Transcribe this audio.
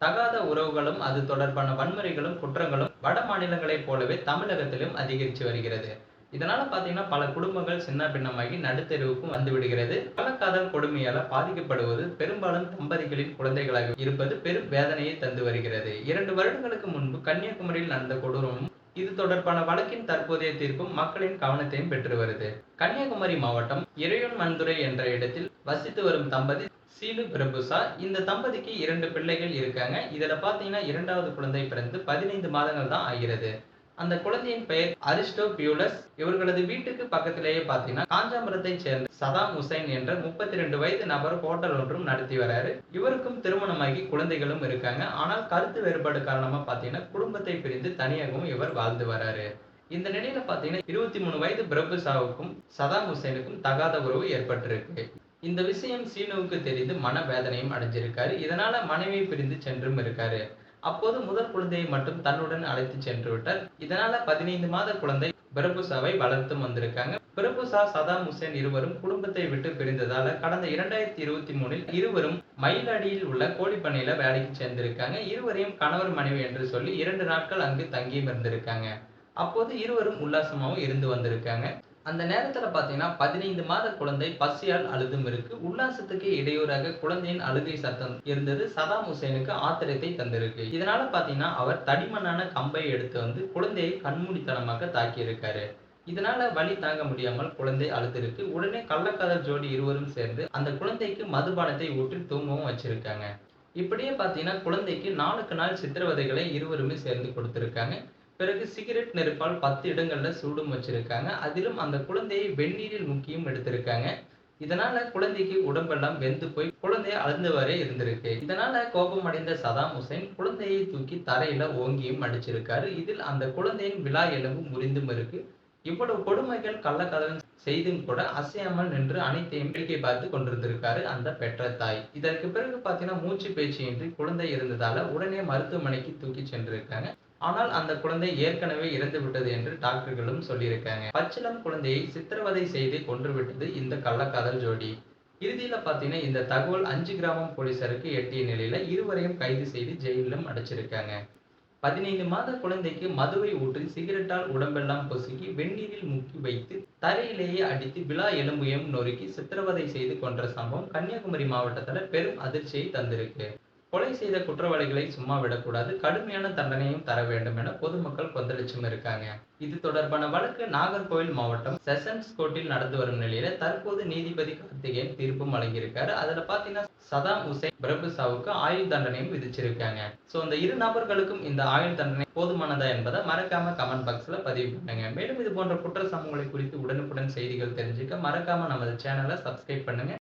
தகாத உறவுகளும் அது தொடர்பான வன்முறைகளும் குற்றங்களும் வட மாநிலங்களைப் போலவே தமிழகத்திலும் அதிகரித்து வருகிறது. இதனால பாத்தீங்கன்னா பல குடும்பங்கள் சின்ன பின்னமாகி நடுத்தெருவுக்கும் வந்து விடுகிறது. கள்ளக்காதல் கொடுமையால பாதிக்கப்படுவது பெரும்பாலும் தம்பதிகளின் குழந்தைகளாக இருப்பது பெரும் வேதனையை தந்து வருகிறது. இரண்டு வருடங்களுக்கு முன்பு கன்னியாகுமரியில் நடந்த கொடூரமும் இது தொடர்பான வழக்கின் தற்போதைய தீர்ப்பும் மக்களின் கவனத்தையும் பெற்று வருது கன்னியாகுமரி மாவட்டம் இறையன் மண்துறை என்ற இடத்தில் வசித்து வரும் தம்பதி சீனு பிரபுசா இந்த தம்பதிக்கு இரண்டு பிள்ளைகள் இருக்காங்க. இதுல பாத்தீங்கன்னா இரண்டாவது குழந்தை பிறந்து பதினைந்து மாதங்கள் தான் ஆகிறது. அந்த குழந்தையின் பெயர் அரிஸ்டோ பியூலஸ் இவர்களது வீட்டுக்கு பக்கத்திலேயே பார்த்தீங்கன்னா காஞ்சாபுரத்தை சேர்ந்த சதாம் ஹுசைன் என்ற முப்பத்தி ரெண்டு வயது நபர் ஹோட்டல் ஒன்றும் நடத்தி வராரு. இவருக்கும் திருமணமாகி குழந்தைகளும் இருக்காங்க. ஆனால் கருத்து வேறுபாடு காரணமா பாத்தீங்கன்னா குடும்பத்தை பிரிந்து தனியாகவும் இவர் வாழ்ந்து வராரு. இந்த நிலையில பாத்தீங்கன்னா இருபத்தி மூணு வயது பிரபுசாவுக்கும் சதாம் ஹுசைனுக்கும் தகாத உறவு ஏற்பட்டிருக்கு. இந்த விஷயம் சீனுவுக்கு தெரிந்து மன வேதனையும் அடைஞ்சிருக்காரு. இதனால மனைவி பிரிந்து சென்றும் இருக்காரு. அப்போது முதல் குழந்தையை மட்டும் தன்னுடன் அழைத்து சென்று விட்டார் இதனால பதினைந்து மாத குழந்தை பிரபுசாவை வளர்த்து வந்திருக்காங்க. பிரபுசா சதாம் ஹுசேன் இருவரும் குடும்பத்தை விட்டு பிரிந்ததால கடந்த இரண்டாயிரத்தி இருபத்தி மூணில் இருவரும் மயிலாடியில் உள்ள கோழிப்பண்ணையில வேலைக்கு சேர்ந்திருக்காங்க. இருவரையும் கணவர் மனைவி என்று சொல்லி இரண்டு நாட்கள் அங்கு தங்கியும் இருந்திருக்காங்க அப்போது இருவரும் உல்லாசமாகவும் இருந்து வந்திருக்காங்க. அந்த நேரத்துல பாத்தீங்கன்னா பதினைந்து மாத குழந்தை பசியால் அழுதும் இருக்கு. உல்லாசத்துக்கு இடையூறாக குழந்தையின் அழுகை சத்தம் இருந்தது. சதாம் ஹுசேனுக்கு ஆத்திரத்தை தந்திருக்கு. இதனால பாத்தீங்கன்னா அவர் தடிமனான கம்பை எடுத்து வந்து குழந்தையை கண்மூடித்தனமாக தாக்கியிருக்காரு. இதனால வலி தாங்க முடியாமல் குழந்தை அழுத்திருக்கு உடனே கள்ளக்காதல் ஜோடி இருவரும் சேர்ந்து அந்த குழந்தைக்கு மதுபானத்தை ஊற்றி தூங்கவும் வச்சிருக்காங்க. இப்படியே பாத்தீங்கன்னா குழந்தைக்கு நாளுக்கு நாள் சித்திரவதைகளை இருவருமே சேர்ந்து கொடுத்திருக்காங்க. பிறகு சிகரெட் நெருப்பால் பத்து இடங்கள்ல சூடும் வச்சிருக்காங்க. அதிலும் அந்த குழந்தையை வெந்நீரில் முக்கியும் எடுத்திருக்காங்க. இதனால குழந்தைக்கு உடம்பெல்லாம் வெந்து போய் குழந்தைய அழுந்தவரே இருந்திருக்கு. இதனால கோபம் அடைந்த சதாம் ஹுசைன் குழந்தையை தூக்கி தரையில ஓங்கியும் அடிச்சிருக்காரு. இதில் அந்த குழந்தையின் விழா எலும்பு முறிந்தும் இருக்கு. இவ்வளவு கொடுமைகள் கள்ளக்கதவன் செய்தும் கூட அசையாமல் நின்று அனைத்தையும் வேடிக்கை பார்த்து கொண்டிருந்திருக்காரு அந்த பெற்ற தாய். இதற்கு பிறகு பாத்தீங்கன்னா மூச்சு பேச்சின்றி குழந்தை இருந்ததால உடனே மருத்துவமனைக்கு தூக்கி சென்றிருக்காங்க. ஆனால் அந்த குழந்தை ஏற்கனவே இறந்து விட்டது என்று டாக்டர்களும் சொல்லியிருக்காங்க. பச்சிளம் குழந்தையை சித்திரவதை செய்து கொன்று விட்டது இந்த கள்ளக்காதல் ஜோடி. இறுதியில பாத்தீங்கன்னா இந்த தகவல் அஞ்சு கிராமம் போலீசாருக்கு எட்டிய நிலையில இருவரையும் கைது செய்து ஜெயிலும் அடைச்சிருக்காங்க. பதினைந்து மாத குழந்தைக்கு மதுவை ஊற்றி சிகரெட்டால் உடம்பெல்லாம் பொசுக்கி வெந்நீரில் முக்கி வைத்து தரையிலேயே அடித்து விழா எலும்பையும் நொறுக்கி சித்திரவதை செய்து கொன்ற சம்பவம் கன்னியாகுமரி மாவட்டத்துல பெரும் அதிர்ச்சியை தந்திருக்கு. கொலை செய்த குற்றவாளிகளை சும்மா விடக்கூடாது. கடுமையான தண்டனையும் தர வேண்டும் என பொதுமக்கள் கொந்தளிச்சும் இருக்காங்க. இது தொடர்பான வழக்கு நாகர்கோவில் மாவட்டம் செஷன்ஸ் கோர்ட்டில் நடந்து வரும் நிலையில தற்போது நீதிபதி கார்த்திகேயன் தீர்ப்பும் வழங்கியிருக்காரு. அதுல பாத்தீங்கன்னா சதாம் ஹுசைன் பிரபுசாவுக்கு ஆயுள் தண்டனையும் விதிச்சிருக்காங்க. சோ இந்த இரு நபர்களுக்கும் இந்த ஆயுள் தண்டனை போதுமானதா என்பதை மறக்காம கமெண்ட் பாக்ஸ்ல பதிவு பண்ணுங்க. மேலும் இது போன்ற குற்ற சம்பவங்களை குறித்து உடனுக்குடன் செய்திகள் தெரிஞ்சுக்க மறக்காம நமது சேனலை சப்ஸ்கிரைப் பண்ணுங்க.